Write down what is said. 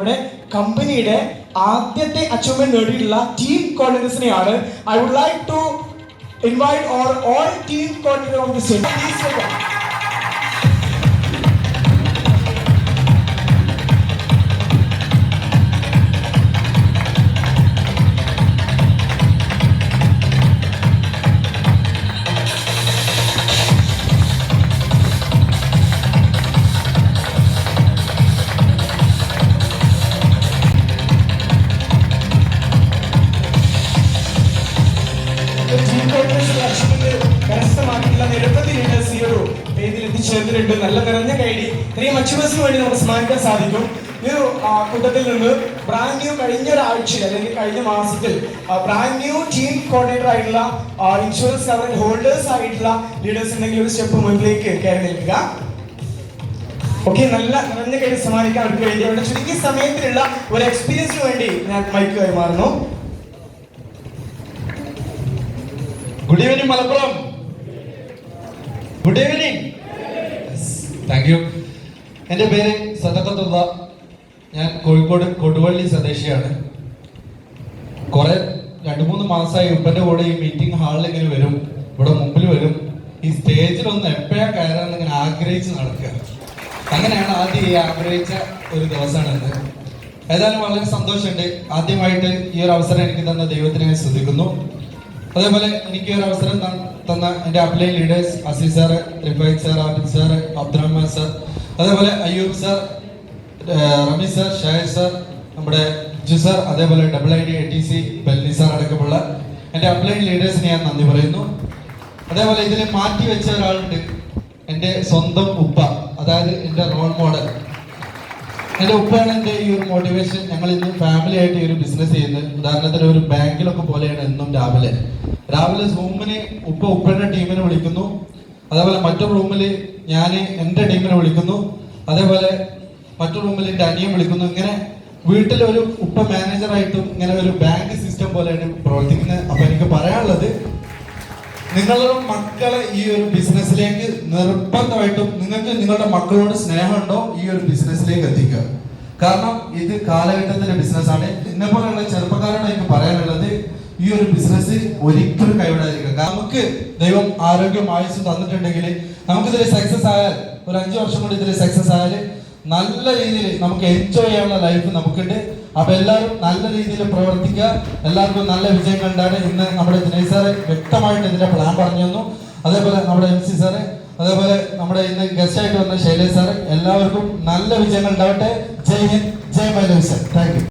നമ്മുടെ കമ്പനിയുടെ ആദ്യത്തെ അച്ചീവ്മെന്റ് നേടിയിട്ടുള്ള team കോർഡിനേറ്റേഴ്സിനെയാണ് I would like to invite or all team coordinator of the ലക്ഷ്യമിട്ട് കരസ്ഥമാക്കിയിട്ടുള്ള നിരവധി ലീഡേഴ്സ് ഈ ഒരു വേദിയിൽ എത്തിച്ചേർന്നിട്ടുണ്ട് നല്ല നിറഞ്ഞ കൈഡി ഇത്രയും അച്ചീവേഴ്സിന് വേണ്ടി നമുക്ക് സ്മരിക്കാൻ സാധിക്കും ഈ കൂട്ടത്തിൽ നിന്ന് ബ്രാൻഡ് ന്യൂ കഴിഞ്ഞ ഒരാഴ്ചയിൽ അല്ലെങ്കിൽ കഴിഞ്ഞ മാസത്തിൽ ബ്രാൻഡ് ന്യൂ ടീം കോർഡിനേറ്റർ ആയിട്ടുള്ള ഇൻഷുറൻസ് കവറേജ് ഹോൾഡേഴ്സ് ആയിട്ടുള്ള ലീഡേഴ്സ് ഉണ്ടെങ്കിൽ ഒരു സ്റ്റെപ്പ് മുന്നിലേക്ക് കയറി നിൽക്കുക. ഓക്കെ നല്ല നിറഞ്ഞ കൈ സമ്മാനിക്കാൻ അവർക്ക് വേണ്ടി അവരുടെ ചുരുക്കിയ സമയത്തിലുള്ള ഒരു എക്സ്പീരിയൻസിന് വേണ്ടി ഞാൻ മൈക്ക് കൈമാറുന്നു good evening Malappuram. Good evening thank you എന്റെ പേര് സദക്കത്തുള്ള ഞാൻ കോഴിക്കോട് കൊടുവള്ളി സ്വദേശിയാണ്. കുറെ രണ്ട് മൂന്ന് മാസമായി ഉപ്പന്റെ കൂടെ ഈ മീറ്റിംഗ് ഹാളിൽ ഇങ്ങനെ വരും. ഇവിടെ മുമ്പിൽ വരും. ഈ സ്റ്റേജിൽ ഒന്ന് എപ്പോഴാ കയറാന്ന് ഇങ്ങനെ ആഗ്രഹിച്ച് നടക്കുക. അങ്ങനെയാണ് ആദ്യം ഈ ആഗ്രഹിച്ച ഒരു ദിവസമാണ് എന്ന് ഏതായാലും വളരെ സന്തോഷമുണ്ട്. ആദ്യമായിട്ട് ഈ ഒരു അവസരം എനിക്ക് തന്ന ദൈവത്തിനെ സ്തുതിക്കുന്നു. അതേപോലെ എനിക്ക് ഒരു അവസരം തന്ന എന്റെ upline leaders Azeez sir Rifaid sir Abid sir Abdurahman sir അതേപോലെ Ayyub sir Ramees sir Shahid sir നമ്മുടെ ജു സാർ അതേപോലെ double I D A T C belly sir അടക്കമുള്ള എന്റെ അപ്ലൈൻ ലീഡേഴ്സിന് ഞാൻ നന്ദി പറയുന്നു. അതേപോലെ ഇതിനെ മാറ്റി വെച്ച ഒരാളുണ്ട് എന്റെ സ്വന്തം ഉപ്പ അതായത് എന്റെ റോൾ മോഡൽ എന്റെ ഉപ്പയാണ് എന്റെ ഈ ഒരു മോട്ടിവേഷൻ ഞങ്ങൾ ഇന്ന് ഫാമിലി ആയിട്ട് ഈ ഒരു ബിസിനസ് ചെയ്യുന്നത്. ഉദാഹരണത്തിന് ഒരു ബാങ്കിലൊക്കെ പോലെയാണ് എന്നും രാവിലെ. രാവിലെ സൂമിന് ഉപ്പ ഉപ്പയുടെ ടീമിനെ വിളിക്കുന്നു. അതേപോലെ മറ്റൊരു റൂമിൽ ഞാൻ എന്റെ ടീമിനെ വിളിക്കുന്നു. അതേപോലെ മറ്റൊരു റൂമിൽ എന്റെ അനിയൻ വിളിക്കുന്നു. ഇങ്ങനെ വീട്ടിൽ ഒരു ഉപ്പ മാനേജറായിട്ടും ഇങ്ങനെ ഒരു ബാങ്ക് സിസ്റ്റം പോലെയാണ് പ്രവർത്തിക്കുന്നത്. അപ്പൊ എനിക്ക് പറയാനുള്ളത് നിങ്ങളുടെ മക്കളെ ഈ ഒരു ബിസിനസ്സിലേക്ക് നിർബന്ധമായിട്ടും നിങ്ങൾക്ക് നിങ്ങളുടെ മക്കളോട് സ്നേഹമുണ്ടോ ഈ ഒരു ബിസിനസ്സിലേക്ക് എത്തിക്കുക. കാരണം ഇത് കാലഘട്ടത്തിന്റെ ബിസിനസ്സാണ്. എന്നെ പോലെയുള്ള ചെറുപ്പക്കാരോട് എനിക്ക് പറയാനുള്ളത് ഈ ഒരു ബിസിനസ് ഒരിക്കലും കൈവിടാതിരിക്കുക. നമുക്ക് ദൈവം ആരോഗ്യം ആയുസ് തന്നിട്ടുണ്ടെങ്കിൽ നമുക്കിതിൽ സക്സസ് ആയാൽ ഒരു അഞ്ചു വർഷം കൊണ്ട് ഇതിൽ സക്സസ് ആയാൽ നല്ല രീതിയിൽ നമുക്ക് എൻജോയ് ചെയ്യാനുള്ള ലൈഫ് നമുക്കുണ്ട്. അപ്പൊ എല്ലാവരും നല്ല രീതിയിൽ പ്രവർത്തിക്കുക. എല്ലാവർക്കും നല്ല വിജയം കണ്ടാണ് ഇന്ന് നമ്മുടെ ദിനേശ് സാറ് വ്യക്തമായിട്ട് ഇതിന്റെ പ്ലാൻ പറഞ്ഞു തന്നു. അതേപോലെ നമ്മുടെ എം സി സാറ് അതേപോലെ നമ്മുടെ ഇന്ന് ഗസ്റ്റ് ആയിട്ട് വന്ന ശൈലേഷ് സാറ് എല്ലാവർക്കും നല്ല വിജയങ്ങൾ ഉണ്ടാവട്ടെ. Jai Hind Jai Mailavi sir. Thank you